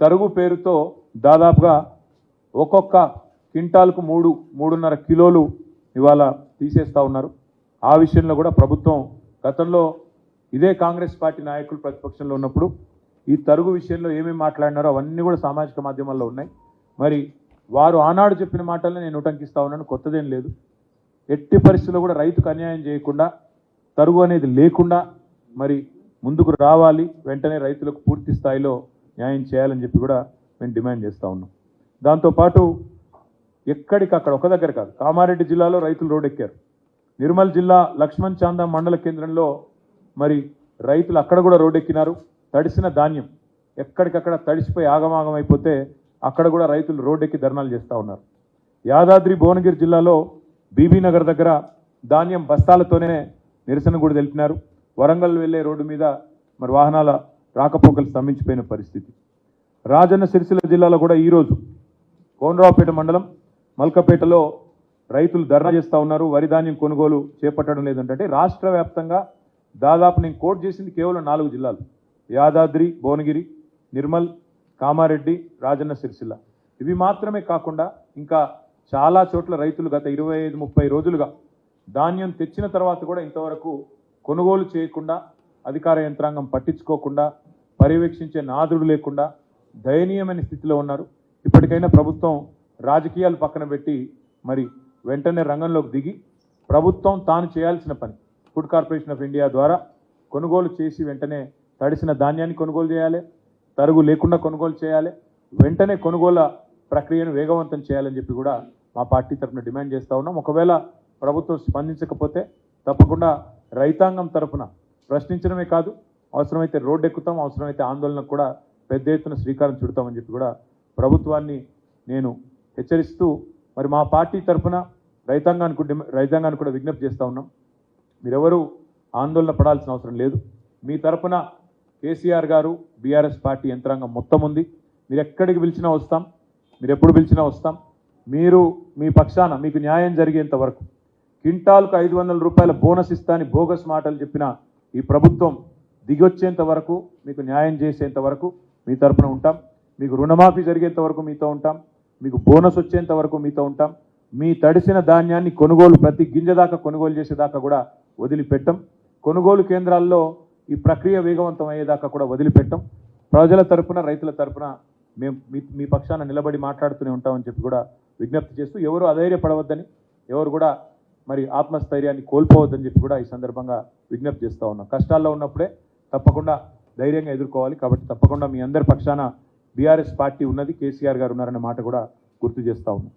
తరుగు పేరుతో దాదాపుగా ఒక్కొక్క క్వింటాల్కు మూడు మూడున్నర కిలోలు ఇవాళ తీసేస్తా ఉన్నారు. ఆ విషయంలో కూడా ప్రభుత్వం గతంలో ఇదే కాంగ్రెస్ పార్టీ నాయకులు ప్రతిపక్షంలో ఉన్నప్పుడు ఈ తరుగు విషయంలో ఏమేమి మాట్లాడినారో అవన్నీ కూడా సామాజిక మాధ్యమాల్లో ఉన్నాయి. మరి వారు ఆనాడు చెప్పిన మాటల్ని నేను ఉటంకిస్తా ఉన్నాను కొత్తదేం లేదు. ఎట్టి పరిస్థితుల్లో కూడా రైతుకు అన్యాయం చేయకుండా తరుగు అనేది లేకుండా మరి ముందుకు రావాలి వెంటనే రైతులకు పూర్తి స్థాయిలో న్యాయం చేయాలని చెప్పి కూడా మేము డిమాండ్ చేస్తూ ఉన్నాం. దాంతోపాటు ఎక్కడికక్కడ ఒక దగ్గర కాదు కామారెడ్డి జిల్లాలో రైతులు రోడ్డెక్కారు నిర్మల్ జిల్లా లక్ష్మణ్ చాందా మండల కేంద్రంలో మరి రైతులు అక్కడ కూడా రోడ్డెక్కినారు తడిసిన ధాన్యం ఎక్కడికక్కడ తడిసిపోయి ఆగమాగం అయిపోతే అక్కడ కూడా రైతులు రోడ్డెక్కి ధర్నాలు చేస్తూ ఉన్నారు. యాదాద్రి భువనగిరి జిల్లాలో బీబీ నగర్ దగ్గర ధాన్యం బస్తాలతోనే నిరసన కూడా తెలిపినారు. వరంగల్ వెళ్ళే రోడ్డు మీద మరి వాహనాల రాకపోకలు స్తంభించిపోయిన పరిస్థితి. రాజన్న సిరిసిల్ల జిల్లాలో కూడా ఈరోజు కోనరావుపేట మండలం మల్కపేటలో రైతులు ధర్నా చేస్తూ ఉన్నారు. వరి ధాన్యం కొనుగోలు చేపట్టడం లేదంటే రాష్ట్ర వ్యాప్తంగా దాదాపు నేను కోట్ చేసింది కేవలం నాలుగు జిల్లాలు. యాదాద్రి భువనగిరి నిర్మల్ కామారెడ్డి రాజన్న సిరిసిల్ల. ఇవి మాత్రమే కాకుండా ఇంకా చాలా చోట్ల రైతులు గత ఇరవై ఐదు ముప్పై రోజులుగా ధాన్యం తెచ్చిన తర్వాత కూడా ఇంతవరకు కొనుగోలు చేయకుండా అధికార యంత్రాంగం పట్టించుకోకుండా పర్యవేక్షించే నాదుడు లేకుండా దయనీయమైన స్థితిలో ఉన్నారు. ఇప్పటికైనా ప్రభుత్వం రాజకీయాలు పక్కన పెట్టి మరి వెంటనే రంగంలోకి దిగి ప్రభుత్వం తాను చేయాల్సిన పని. ఫుడ్ కార్పొరేషన్ ఆఫ్ ఇండియా ద్వారా కొనుగోలు చేసి వెంటనే తడిసిన ధాన్యాన్ని కొనుగోలు చేయాలి తరుగు లేకుండా కొనుగోలు చేయాలి వెంటనే కొనుగోలు ప్రక్రియను వేగవంతం చేయాలని చెప్పి కూడా మా పార్టీ తరఫున డిమాండ్ చేస్తూ ఉన్నాం. ఒకవేళ ప్రభుత్వం స్పందించకపోతే తప్పకుండా రైతాంగం తరఫున ప్రశ్నించడమే కాదు అవసరమైతే రోడ్డు ఎక్కుతాం అవసరమైతే ఆందోళనకు కూడా పెద్ద ఎత్తున శ్రీకారం చుడతామని చెప్పి కూడా ప్రభుత్వాన్ని నేను హెచ్చరిస్తూ మరి మా పార్టీ తరఫున రైతాంగానికి రైతాంగాన్ని రైతాంగానికి కూడా విజ్ఞప్తి చేస్తూ ఉన్నాం. మీరెవరూ ఆందోళన పడాల్సిన అవసరం లేదు. మీ తరపున కేసీఆర్ గారు బీఆర్ఎస్ పార్టీ యంత్రాంగం మొత్తం ఉంది. మీరు ఎక్కడికి పిలిచినా వస్తాం మీరు ఎప్పుడు పిలిచినా వస్తాం. మీరు మీ పక్షాన మీకు న్యాయం జరిగేంత వరకు క్వింటాల్కు ఐదు వందల రూపాయల బోనస్ ఇస్తా అని బోగస్ మాటలు చెప్పిన ఈ ప్రభుత్వం దిగొచ్చేంత వరకు మీకు న్యాయం చేసేంత వరకు మీ తరపున ఉంటాం. మీకు రుణమాఫీ జరిగేంత వరకు మీతో ఉంటాం. మీకు బోనస్ వచ్చేంత వరకు మీతో ఉంటాం. మీ తడిసిన ధాన్యాన్ని కొనుగోలు ప్రతి గింజ దాకా కొనుగోలు చేసేదాకా కూడా వదిలిపెట్టం. కొనుగోలు కేంద్రాల్లో ఈ ప్రక్రియ వేగవంతం అయ్యేదాకా కూడా వదిలిపెట్టం. ప్రజల తరపున రైతుల తరపున మేము మీ మీ పక్షాన నిలబడి మాట్లాడుతూనే ఉంటామని చెప్పి కూడా విజ్ఞప్తి చేస్తూ ఎవరు అధైర్యపడవద్దని ఎవరు కూడా మరి ఆత్మస్థైర్యాన్ని కోల్పోవద్దని చెప్పి కూడా ఈ సందర్భంగా విజ్ఞప్తి చేస్తూ ఉన్నాం. కష్టాల్లో ఉన్నప్పుడే తప్పకుండా ధైర్యంగా ఎదుర్కోవాలి. కాబట్టి తప్పకుండా మీ అందరి పక్షాన బీఆర్ఎస్ పార్టీ ఉన్నది కేసీఆర్ గారు ఉన్నారనే మాట కూడా గుర్తు చేస్తూ ఉన్నాం.